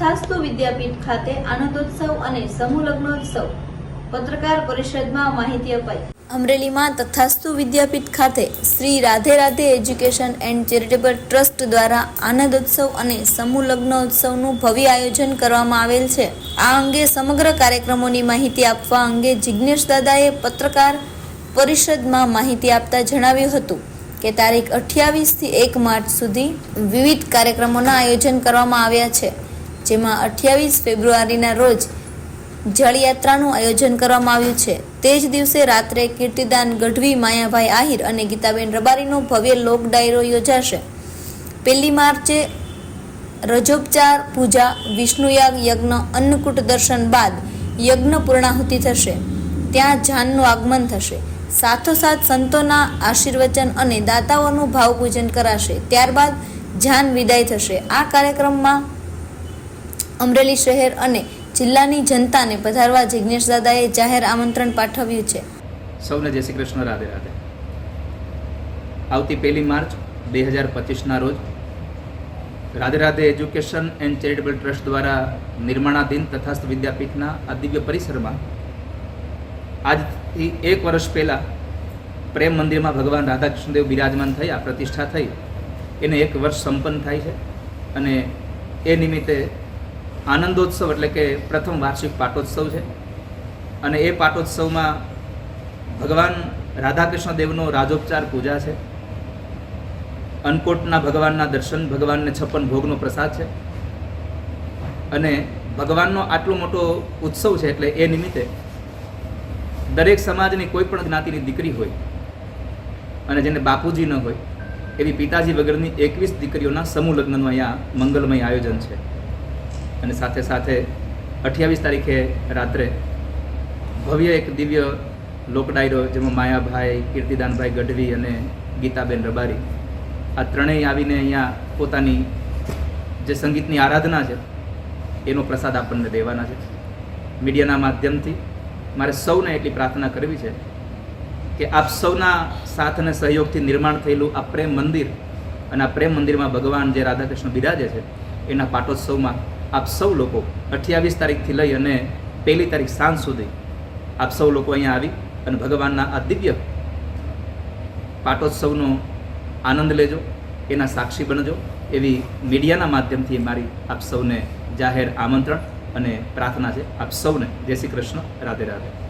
તથાસ્તુ વિદ્યાપીઠ ખાતે આનંદોત્સવ અને સમૂહ લગ્નોત્સવ. પત્રકાર પરિષદમાં માહિતી અપાઈ. અમરેલીમાં તથાસ્તુ વિદ્યાપીઠ ખાતે Shri Radhe Radhe education and charitable trust દ્વારા આનંદોત્સવ અને સમૂહ લગ્નોત્સવનું ભવ્ય આયોજન કરવામાં આવેલ છે. આ અંગે સમગ્ર કાર્યક્રમોની માહિતી આપવા અંગે જિજ્ઞેશ દાદાએ પત્રકાર પરિષદમાં માહિતી આપતા જણાવ્યું હતું કે તારીખ અઠ્યાવીસથી એક માર્ચ સુધી વિવિધ કાર્યક્રમોના આયોજન કરવામાં આવ્યા છે. જેમાં અઠ્યાવીસ ફેબ્રુઆરીના રોજ જળયાત્રાનું આયોજન કરવામાં આવ્યું છે. તે જ દિવસે રાત્રે કીર્તિદાન ગઢવી, માયાભાઈ આહિર અને ગીતાબેન રબારીનો ભવ્ય લોક ડાયરો યોજાશે. પહેલી માર્ચે રજોપચાર, પૂજા, વિષ્ણુયાગ, યજ્ઞ, અન્નકૂટ દર્શન બાદ યજ્ઞ પૂર્ણાહુતિ થશે. ત્યાં જાનનું આગમન થશે. સાથોસાથ સંતોના આશીર્વચન અને દાતાઓનું ભાવપૂજન કરાશે. ત્યારબાદ જાન વિદાય થશે. આ કાર્યક્રમમાં અમરેલી શહેર અને જિલ્લાની જનતાને પધારવા જિજ્ઞેશ દાદાએ જાહેર આમંત્રણ પાઠવ્યું છે. સૌને જય શ્રી કૃષ્ણ, રાધે રાધે. આવતી પહેલી માર્ચ બે હજાર પચીસના રોજ Radhe Radhe education and charitable trust દ્વારા નિર્માણાધીન તથાસ્થ વિદ્યાપીઠના આ દિવ્ય પરિસરમાં આજથી એક વર્ષ પહેલાં પ્રેમ મંદિરમાં ભગવાન રાધા કૃષ્ણદેવ બિરાજમાન થયા પ્રતિષ્ઠા થઈ. એને એક વર્ષ સંપન્ન થાય છે અને એ નિમિત્તે આનંદોત્સવ એટલે કે પ્રથમ વાર્ષિક પાટોત્સવ છે. અને એ પાટોત્સવમાં ભગવાન રાધાકૃષ્ણ દેવનો રાજોપચાર પૂજા છે. અન્નકોટના ભગવાનના દર્શન, ભગવાનને છપ્પન ભોગનો પ્રસાદ છે. અને ભગવાનનો આટલો મોટો ઉત્સવ છે એટલે એ નિમિત્તે દરેક સમાજની કોઈ પણ જ્ઞાતિની દીકરી હોય અને જેને બાપુજી ન હોય, એવી પિતાજી વગરની એકવીસ દીકરીઓના સમૂહ લગ્નનું અહીંયા મંગલમય આયોજન છે. અને સાથે સાથે અઠ્યાવીસ તારીખે રાત્રે ભવ્ય એક દિવ્ય લોકડાયરો જેમાં માયાભાઈ, કીર્તિદાનભાઈ ગઢવી અને ગીતાબેન રબારી. આ ત્રણેય આવીને અહીંયા પોતાની જે સંગીતની આરાધના છે, એનો પ્રસાદ આપણને દેવાના છે. મીડિયાના માધ્યમથી મારે સૌને એટલી પ્રાર્થના કરવી છે કે આપ સૌના સાથ અને સહયોગથી નિર્માણ થયેલું આ પ્રેમ મંદિર અને આ પ્રેમ મંદિરમાં ભગવાન જે રાધાકૃષ્ણ બિરાજે છે, એના પાટોત્સવમાં આપ સૌ લોકો અઠ્યાવીસ તારીખથી લઈ અને પહેલી તારીખ સાંજ સુધી આપ સૌ લોકો અહીંયા આવી અને ભગવાનના આ દિવ્ય પાટોત્સવનો આનંદ લેજો, એના સાક્ષી બનજો, એવી મીડિયાના માધ્યમથી મારી આપ સૌને જાહેર આમંત્રણ અને પ્રાર્થના છે. આપ સૌને જય શ્રી કૃષ્ણ. રાધે રાધે.